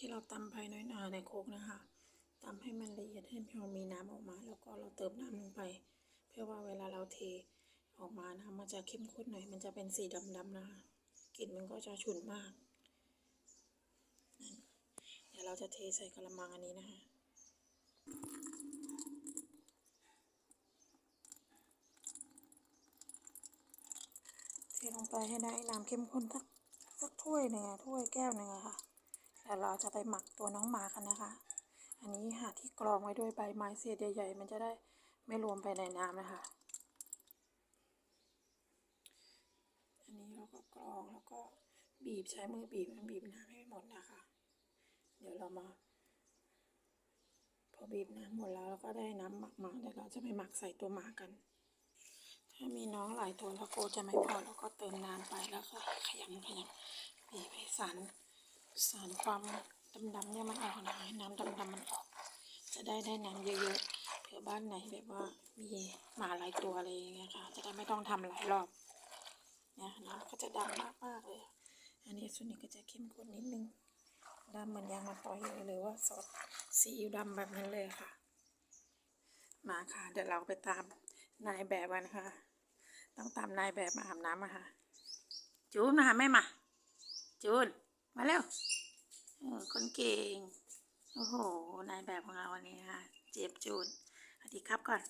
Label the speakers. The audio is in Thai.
Speaker 1: ที่เราตำไปน้อยหนาในโคกนะคะตำให้มันละเอียดให้พอมีน้ำออกมา แล้วก็เราเติมน้ำลงไป เพื่อว่าเวลาเราเทออกมานะคะมันจะเข้มข้นหน่อย มันจะเป็นสีดำๆนะคะกลิ่นมันก็จะฉุนมากเดี๋ยวเราจะเทใส่กระมังอันนี้นะคะเทลงไปให้ได้น้ำเข้มข้นสักสักถ้วยหนึ่งอะถ้วยแก้วหนึ่งอะค่ะ แล้วเราจะไปหมักตัวน้องหมากันนะคะ อันนี้หาที่กรองไว้ด้วยใบไม้เศษใหญ่ๆ มันจะได้ไม่รวมไปในน้ำนะคะ อันนี้เราก็กรองแล้วก็บีบใช้มือบีบมันบีบน้ำให้หมดนะคะ เดี๋ยวเรามา พอบีบน้ำหมดแล้วเราก็ได้น้ำหมักมาเดี๋ยวเราจะไปหมักใส่ตัวหมากัน ถ้ามีน้องหลายตัวแล้วโกจะไม่พอแล้วก็เติมน้ำไปแล้วก็ขยำขยำบีบให้สาร สารความดำๆเนี่ยมันออกนะคะให้น้ำดำๆมันออก จะได้ได้น้ำเยอะๆเผื่อบ้านไหนแบบว่ามีหมาหลายตัวอะไรอย่างเงี้ยค่ะ จะได้ไม่ต้องทำหลายรอบเนี่ยน้ำก็จะดำมากๆเลย อันนี้ส่วนนี้ก็จะเข้มข้นนิดนึงดำเหมือนยางมะตอยเลยหรือว่าซอสซีอิ๊วดำแบบนั้นเลยค่ะ มาค่ะ เดี๋ยวเราไปตามนายแบบกันค่ะ ต้องตามนายแบบมาอาบน้ำมาค่ะจูนมาหาแม่มา มาเร็วคนเก่ง โอ้โห นายแบบของเราวันนี้ค่ะ เจ็บจูดสวัสดีครับก่อน